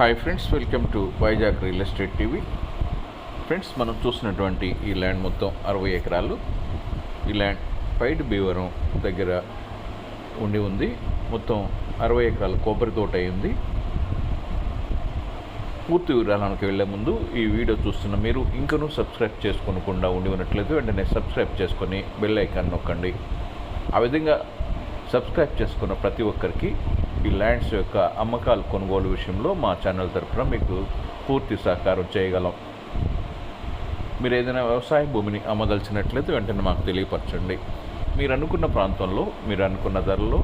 Hi friends welcome to Vizag real estate TV friends మనం చూసినటువంటి ఈ ల్యాండ్ మొత్తం అరవై ఎకరాలు. ఈ ల్యాండ్ పైడ్ బీవరం దగ్గర ఉండి ఉంది. మొత్తం అరవై ఎకరాల కొబ్బరి తోట అయి ఉంది. పూర్తి వివరాలకు వెళ్ళే ముందు ఈ వీడియో చూస్తున్న మీరు ఇంకనూ సబ్స్క్రైబ్ చేసుకోకుండా ఉండి ఉన్నట్లయితే వెంటనే సబ్స్క్రైబ్ చేసుకొని బెల్ ఐకాన్ నొక్కండి. ఆ విధంగా సబ్స్క్రైబ్ చేసుకున్న ప్రతి ఒక్కరికి ఈ ల్యాండ్స్ యొక్క అమ్మకాలు కొనుగోలు విషయంలో మా ఛానల్ తరఫున మీకు పూర్తి సహకారం చేయగలం. మీరు ఏదైనా వ్యవసాయ భూమిని అమ్మదలిచినట్లయితే వెంటనే మాకు తెలియపరచండి. మీరు అనుకున్న ప్రాంతంలో మీరు అనుకున్న ధరలో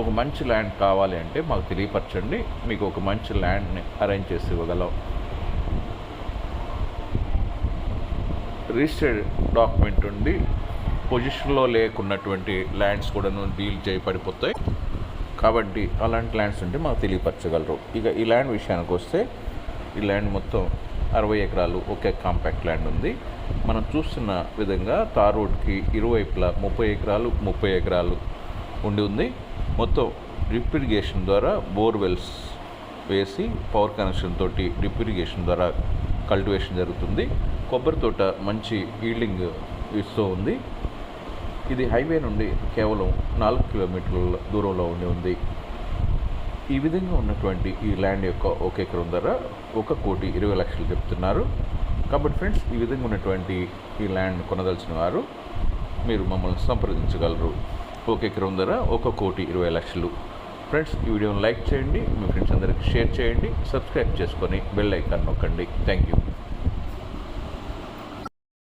ఒక మంచి ల్యాండ్ కావాలి అంటే మాకు తెలియపరచండి. మీకు ఒక మంచి ల్యాండ్ని అరేంజ్ చేసి ఇవ్వగలం. రిజిస్టర్డ్ డాక్యుమెంట్ ఉండి పొజిషన్లో లేకున్నటువంటి ల్యాండ్స్ కూడా డీల్ చేయబడిపోతాయి. కాబట్టి అలాంటి ల్యాండ్స్ ఉంటే మాకు తెలియపరచగలరు. ఇక ఈ ల్యాండ్ విషయానికి వస్తే ఈ ల్యాండ్ మొత్తం అరవై ఎకరాలు ఒకే కాంపాక్ట్ ల్యాండ్ ఉంది. మనం చూస్తున్న విధంగా తార్ రోడ్కి ఇరువైపులా ముప్పై ఎకరాలు ముప్పై ఎకరాలు ఉండి ఉంది. మొత్తం డ్రిప్ ఇరిగేషన్ ద్వారా బోర్వెల్స్ వేసి పవర్ కనెక్షన్ తోటి డ్రిప్ ఇరిగేషన్ ద్వారా కల్టివేషన్ జరుగుతుంది. కొబ్బరి తోట మంచి ఈల్డింగ్ ఇస్తూ ఉంది. ఇది హైవే నుండి కేవలం నాలుగు కిలోమీటర్ల దూరంలో ఉండి ఉంది. ఈ విధంగా ఉన్నటువంటి ఈ ల్యాండ్ యొక్క ఒక ఎకరం ధర ఒక కోటి ఇరవై లక్షలు చెప్తున్నారు. కాబట్టి ఫ్రెండ్స్ ఈ విధంగా ఉన్నటువంటి ఈ ల్యాండ్ కొనదలిచిన వారు మీరు మమ్మల్ని సంప్రదించగలరు. ఒక ఎకరం ధర ఒక కోటి ఇరవై లక్షలు. ఫ్రెండ్స్ ఈ వీడియోని లైక్ చేయండి మీ ఫ్రెండ్స్ అందరికీ షేర్ చేయండి సబ్స్క్రైబ్ చేసుకొని బెల్ ఐకాన్ నొక్కండి. Thank you.